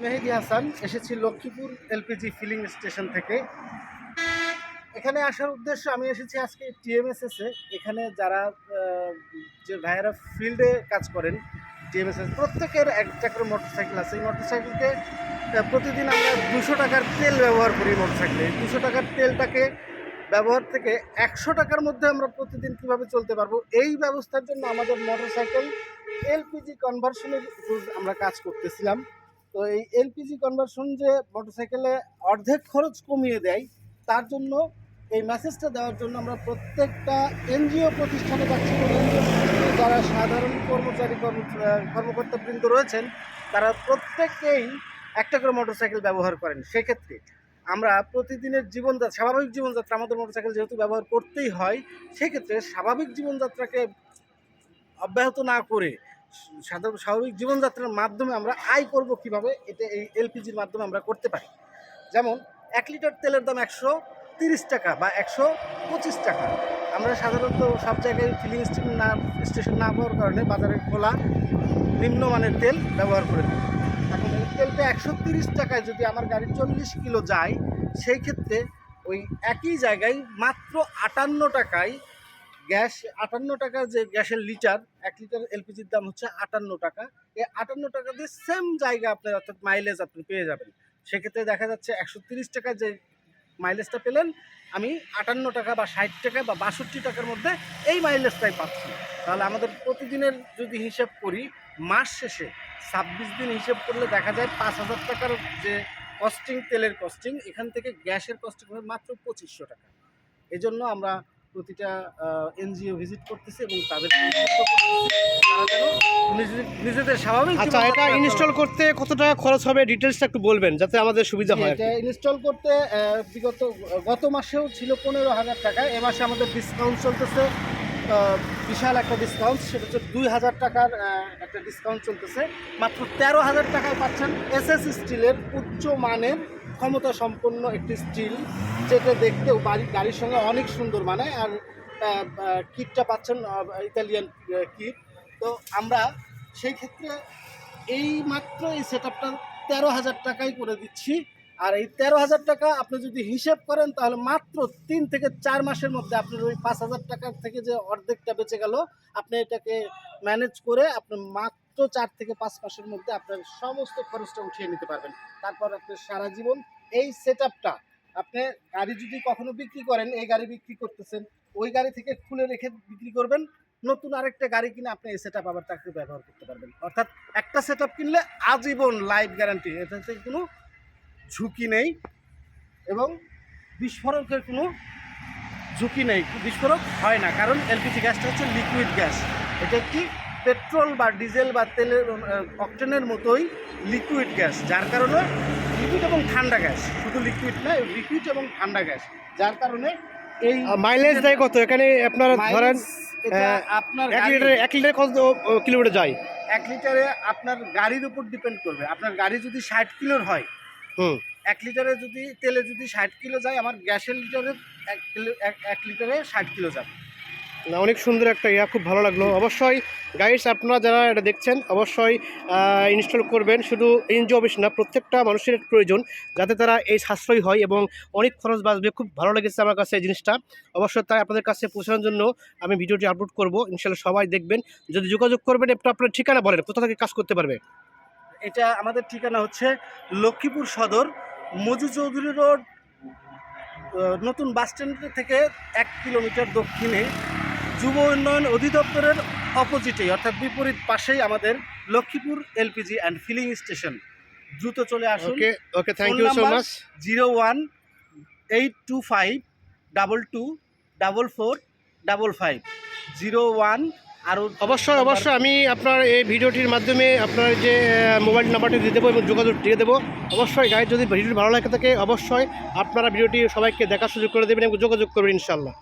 মেহেদি হাসান এসেছি Lakshmipur LPG filling station থেকে। এখানে আসার উদ্দেশ্য আমি এসেছি আজকে টিএমএসএস এখানে যারা যে ভাইয়েরা ফিল্ডে কাজ করেন টিএমএসএস প্রত্যেকের একটা করে মোটরসাইকেল আছে। এই মোটরসাইকেলকে প্রতিদিন আমরা দুশো টাকার তেল ব্যবহার করি মোটরসাইকেলে দুশো টাকার তেলটাকে ব্যবহার থেকে একশো টাকার মধ্যে আমরা প্রতিদিন কীভাবে চলতে পারব, এই ব্যবস্থার জন্য আমাদের মোটরসাইকেল এলপিজি কনভার্সনের আমরা কাজ করতেছিলাম। তো এই এলপিজি কনভার্সন যে মোটরসাইকেলে অর্ধেক খরচ কমিয়ে দেয়, তার জন্য এই মেসেজটা দেওয়ার জন্য আমরা প্রত্যেকটা এনজিও প্রতিষ্ঠানে যাচ্ছি যারা সাধারণ কর্মচারী, কর্ম কর্মকর্তাবৃন্দ রয়েছেন, তারা প্রত্যেকেই একটা করে মোটরসাইকেল ব্যবহার করেন। সেক্ষেত্রে আমরা প্রতিদিনের জীবনযাত্রা, স্বাভাবিক জীবনযাত্রা, আমাদের মোটরসাইকেল যেহেতু ব্যবহার করতেই হয়, সেক্ষেত্রে স্বাভাবিক জীবনযাত্রাকে অব্যাহত না করে সাধারণ স্বাভাবিক জীবনযাত্রার মাধ্যমে আমরা আয় করব কীভাবে, এটা এই এলপিজির মাধ্যমে আমরা করতে পারি। যেমন, এক লিটার তেলের দাম একশো তিরিশ টাকা বা একশো পঁচিশ টাকা। আমরা সাধারণত সব জায়গায় ফিলিং স্টেশন না স্টেশন না পাওয়ার কারণে বাজারে খোলা, নিম্নমানের তেল ব্যবহার করে থাকি। এখন এই তেলটা একশো তিরিশ টাকায় যদি আমার গাড়ি চল্লিশ কিলো যায়, সেই ক্ষেত্রে ওই একই জায়গায় মাত্র আটান্ন টাকায় গ্যাস আটান্ন টাকা যে গ্যাসের লিটার, এক লিটার এলপিজির দাম হচ্ছে আটান্ন টাকা। এই আটান্ন টাকা দিয়ে সেম জায়গা আপনার অর্থাৎ মাইলেজ আপনি পেয়ে যাবেন। সেক্ষেত্রে দেখা যাচ্ছে একশো তিরিশ টাকা যে মাইলেজটা পেলেন, আমি আটান্ন টাকা বা ষাট টাকা বা বাষট্টি টাকার মধ্যে এই মাইলেজটাই পাচ্ছি। তাহলে আমাদের প্রতিদিনের যদি হিসেব করি, মাস শেষে ছাব্বিশ দিন হিসেব করলে দেখা যায় পাঁচ হাজার টাকার যে কস্টিং তেলের কস্টিং এখান থেকে গ্যাসের কস্টিং হবে মাত্র পঁচিশশো টাকা। এজন্য আমরা প্রতিটা এনজিও ভিজিট করতেছে এবং তাদের নিজেদের স্বাভাবিক আচ্ছা এটা ইনস্টল করতে কত টাকা খরচ হবে? ডিটেলসটা একটু বলবেন যাতে আমাদের সুবিধা হয় এটা ইনস্টল করতে বিগত গত মাসেও ছিল পনেরো হাজার টাকা এ মাসে আমাদের ডিসকাউন্ট চলতেছে বিশাল একটা ডিসকাউন্ট সেটা হচ্ছে দুই হাজার টাকার একটা ডিসকাউন্ট চলতেছে। মাত্র তেরো হাজার টাকায় পাচ্ছেন এস এস স্টিলের উচ্চ মানের ক্ষমতা সম্পন্ন একটি স্টিল, যেটা দেখতেও বাড়ি, গাড়ির সঙ্গে অনেক সুন্দর মানায়। আর কিটটা পাচ্ছেন ইতালিয়ান কিট। তো আমরা সেই ক্ষেত্রে এই মাত্র এই সেট আপটা তেরো হাজার টাকাই করে দিচ্ছি। আর এই তেরো হাজার টাকা আপনি যদি হিসেব করেন, তাহলে মাত্র তিন থেকে চার মাসের মধ্যে আপনার ওই পাঁচ হাজার টাকার থেকে যে অর্ধেকটা বেঁচে গেল, আপনি এটাকে ম্যানেজ করে আপনি মাত্র চার থেকে পাঁচ মাসের মধ্যে আপনার সমস্ত খরচটা উঠিয়ে নিতে পারবেন। তারপর আপনার সারা জীবন এই সেট আপনি গাড়ি যদি কখনো বিক্রি করেন, এই গাড়ি বিক্রি করতেছেন, ওই গাড়ি থেকে খুলে রেখে বিক্রি করবেন, নতুন আরেকটা গাড়ি কিনে আপনি এই সেট আপ আবার তাকে ব্যবহার করতে পারবেন। অর্থাৎ একটা সেট কিনলে আজীবন লাইফ গ্যারান্টি এটাতে কোনো ঝুঁকি নেই এবং বিস্ফোরকের কোনো ঝুঁকি নেই, বিস্ফোরক হয় না, কারণ এলপিজি গ্যাসটা হচ্ছে লিকুইড গ্যাস এটা একটি পেট্রোল বা ডিজেল বা তেলের অকটেনের মতোই লিকুইড গ্যাস যার কারণে লিকুইড এবং ঠান্ডা গ্যাস শুধু লিকুইড না লিকুইড এবং ঠান্ডা গ্যাস যার কারণে এই মাইলেজ দেয় কত? এখানে আপনারা ধরেন আপনার এক লিটারে এক লিটারে কত কিলোমিটার যায়? এক লিটারে আপনার গাড়ির উপর ডিপেন্ড করবে। আপনার গাড়ি যদি ষাট কিলোর হয় হুম। এক লিটারে যদি তেলে যদি ষাট কিলো যায় আমার গ্যাসের লিটারে এক কিলো এক- এক লিটারে ষাট কিলো যাবে। না, অনেক সুন্দর একটা ইয়া, খুব ভালো লাগল। অবশ্যই গাইডস আপনারা যারা এটা দেখছেন, অবশ্যই ইনস্টল করবেন। শুধু এনজিও অফিস না, প্রত্যেকটা মানুষের প্রয়োজন, যাতে তারা এই সাশ্রয়ী হয় এবং অনেক খরচ বাঁচবে। খুব ভালো লেগেছে আমার কাছে এই জিনিসটা। অবশ্যই তাই আপনাদের কাছে পৌঁছানোর জন্য আমি ভিডিওটি আপলোড করব। ইনশাল্লাহ সবাই দেখবেন। যদি যোগাযোগ করবেন, একটু আপনার ঠিকানা বলেন, কোথা থেকে কাজ করতে পারবে? এটা আমাদের ঠিকানা হচ্ছে লক্ষ্মীপুর সদর, মজু চৌধুরী রোড নতুন বাস স্ট্যান্ড থেকে এক কিলোমিটার দক্ষিণে। যুব উন্নয়ন অধিদপ্তরের অপোজিটে অর্থাৎ বিপরীত পাশেই আমাদের Lakshmipur LPG and filling station দ্রুত চলে আসুন। Okay okay thank you so much zero one eight two five double two double four double five zero one আরও অবশ্যই অবশ্যই আমি আপনার এই ভিডিওটির মাধ্যমে আপনার যে মোবাইল নাম্বারটি দিয়ে দেবো এবং যোগাযোগ দিয়ে দেবো। অবশ্যই গাইড যদি ভিডিওটি ভালো লাগে থাকে অবশ্যই আপনারা ভিডিওটি সবাইকে দেখার সুযোগ করে দেবেন এবং যোগাযোগ করবেন ইনশাল্লাহ